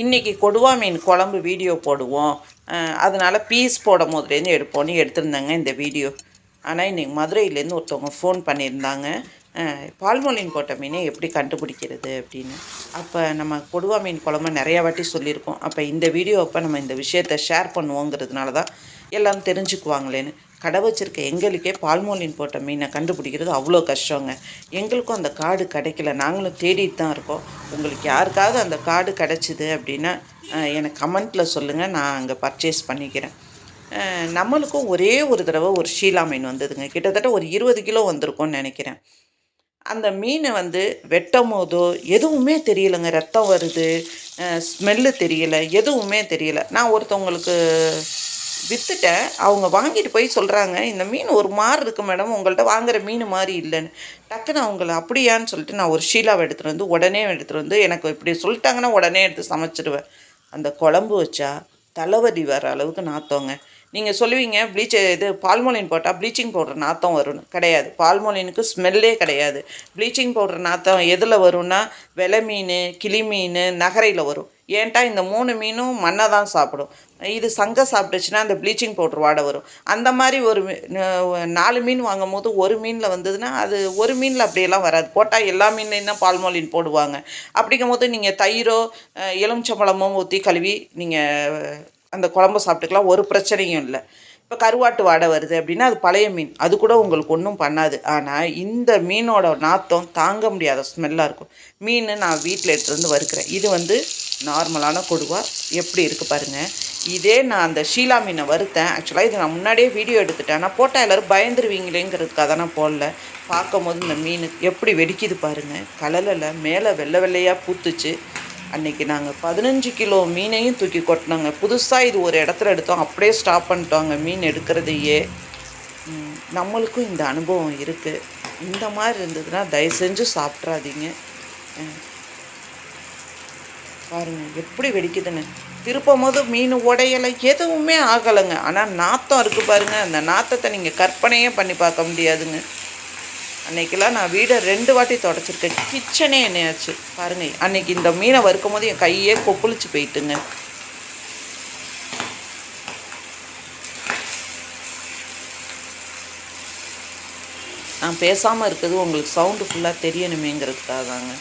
இன்றைக்கி கொடுவா மீன் குழம்பு வீடியோ போடுவோம். அதனால் அதனால பீஸ் போடும் போதுலேருந்து எடுப்போன்னு எடுத்திருந்தாங்க இந்த வீடியோ. ஆனால் இன்றைக்கி மதுரையிலேருந்து ஒருத்தவங்க ஃபோன் பண்ணியிருந்தாங்க. பால்மொழின் போட்ட மீனை எப்படி கண்டுபிடிக்கிறது அப்படின்னு. அப்போ நம்ம கொடுவா மீன் குழம்பு நிறையா வாட்டி சொல்லியிருக்கோம். அப்போ இந்த வீடியோ அப்போ நம்ம இந்த விஷயத்தை ஷேர் பண்ணுவோங்கிறதுனால தான் எல்லாம் தெரிஞ்சுக்குவாங்களேன்னு. கடை வச்சுருக்க எங்களுக்கே பால்மோலின் போட்ட மீனை கண்டுபிடிக்கிறது அவ்வளோ கஷ்டங்க. எங்களுக்கும் அந்த காடு கிடைக்கல. நாங்களும் தேடிட்டு தான் இருக்கோம். உங்களுக்கு யாருக்காவது அந்த காடு கிடச்சிது அப்படின்னா எனக்கு கமெண்ட்டில் சொல்லுங்கள் நான் அங்கே பர்ச்சேஸ் பண்ணிக்கிறேன். நம்மளுக்கும் ஒரே ஒரு தடவை ஒரு ஷீலா மீன் வந்ததுங்க. கிட்டத்தட்ட ஒரு இருபது கிலோ வந்திருக்கும்னு நினைக்கிறேன். அந்த மீனை வந்து வெட்டும் போதோ எதுவுமே தெரியலைங்க. ரத்தம் வருது. ஸ்மெல்லு தெரியல. எதுவுமே தெரியல. நான் ஒருத்தவங்களுக்கு விற்றுட்டேன் அவங்க வாங்கிட்டு போய் சொல்கிறாங்க இந்த மீன் ஒரு மாதிரி இருக்கு மேடம் உங்கள்கிட்ட வாங்குற மீன் மாதிரி இல்லைன்னு. டக்குன்னு அவங்கள அப்படியான்னு சொல்லிட்டு நான் ஒரு ஷீலாவை எடுத்துகிட்டு வந்து உடனே எடுத்துகிட்டு வந்து எனக்கு இப்படி சொல்லிட்டாங்கன்னா உடனே எடுத்து சமைச்சிடுவேன். அந்த குழம்பு வச்சா தலைவலி வர அளவுக்கு நாத்தோங்க. நீங்கள் சொல்லுவீங்க ப்ளீச் இது பால்மோலின் போட்டால் ப்ளீச்சிங் பவுடர் நாத்தம் வரும்னு. கிடையாது. பால்மோலினுக்கு ஸ்மெல்லே கிடையாது. ப்ளீச்சிங் பவுடர் நாத்தம் எதில் வரும்னா வெலை மீன் கிளி மீன் நகரையில் வரும். ஏன்ட்டா இந்த மூணு மீனும் மண்ணை தான் சாப்பிடும். இது சங்க சாப்பிட்டுச்சுன்னா அந்த ப்ளீச்சிங் பவுடர் வாடை வரும். அந்த மாதிரி ஒரு மீ- நாலு மீன் வாங்கும் போது ஒரு மீனில் வந்ததுன்னா அது ஒரு மீனில் அப்படியெல்லாம் வராது. போட்டால் எல்லா மீன்லையும் தான் பால்மோலின் போடுவாங்க. அப்படிங்கும் போது நீங்கள் தயிரோ எலுமிச்சம்பழமோ ஊற்றி கழுவி நீங்கள் அந்த குழம்பு சாப்பிட்டுக்கலாம் ஒரு பிரச்சனையும் இல்லை. இப்போ கருவாட்டு வாடை வருது அப்படின்னா அது பழைய மீன். அது கூட உங்களுக்கு ஒன்றும் பண்ணாது. ஆனால் இந்த மீனோட நாத்தம் தாங்க முடியாத ஸ்மெல்லாக இருக்கும். மீன் நான் வீட்டில் எடுத்துகிட்டு வந்து வறுக்கிறேன். இது வந்து நார்மலான கொடுவா. எப்படி இருக்குது பாருங்கள் இதே நான் அந்த ஷீலா மீனை வறுத்தேன். ஆக்சுவலாக இது நான் முன்னாடியே வீடியோ எடுத்துட்டேன். ஆனால் போட்டால் எல்லோரும் பயந்துருவீங்களேங்கிறதுக்காக தான் நான் போடல. பார்க்கும்போது இந்த மீன் எப்படி வெடிக்குது பாருங்கள் கலலில் மேலே வெள்ளை வெள்ளையாக பூத்துச்சு. அன்னைக்கு நாங்கள் பதினஞ்சு கிலோ மீனையும் தூக்கி கொட்டினோங்க. புதுசாக இது ஒரு இடத்துல எடுத்தோம். அப்படியே ஸ்டாப் பண்ணிட்டோங்க மீன் எடுக்கிறதையே. நம்மளுக்கும் இந்த அனுபவம் இருக்குது இந்த மாதிரி இருந்ததுன்னா தயவு செஞ்சு சாப்பிட்றாதீங்க. பாருங்கள் எப்படி வெடிக்குதுன்னு. திருப்பும் போது மீன் உடையலை எதுவுமே ஆகலைங்க. ஆனால் நாத்தம் இருக்குது பாருங்க. அந்த நாத்தத்தை நீங்கள் கற்பனையே பண்ணி பார்க்க முடியாதுங்க. அன்றைக்கெல்லாம் நான் வீடை ரெண்டு வாட்டி தொடச்சிருக்கேன். கிச்சனே என்னையாச்சு. பாருங்க அன்னைக்கு இந்த மீனை வறுக்கும் போது என் கையே கொப்புளிச்சு போயிட்டுங்க. நான் பேசாமல் இருக்கிறது உங்களுக்கு சவுண்டு ஃபுல்லாக தெரியணுமேங்கிறதுக்காக தாங்க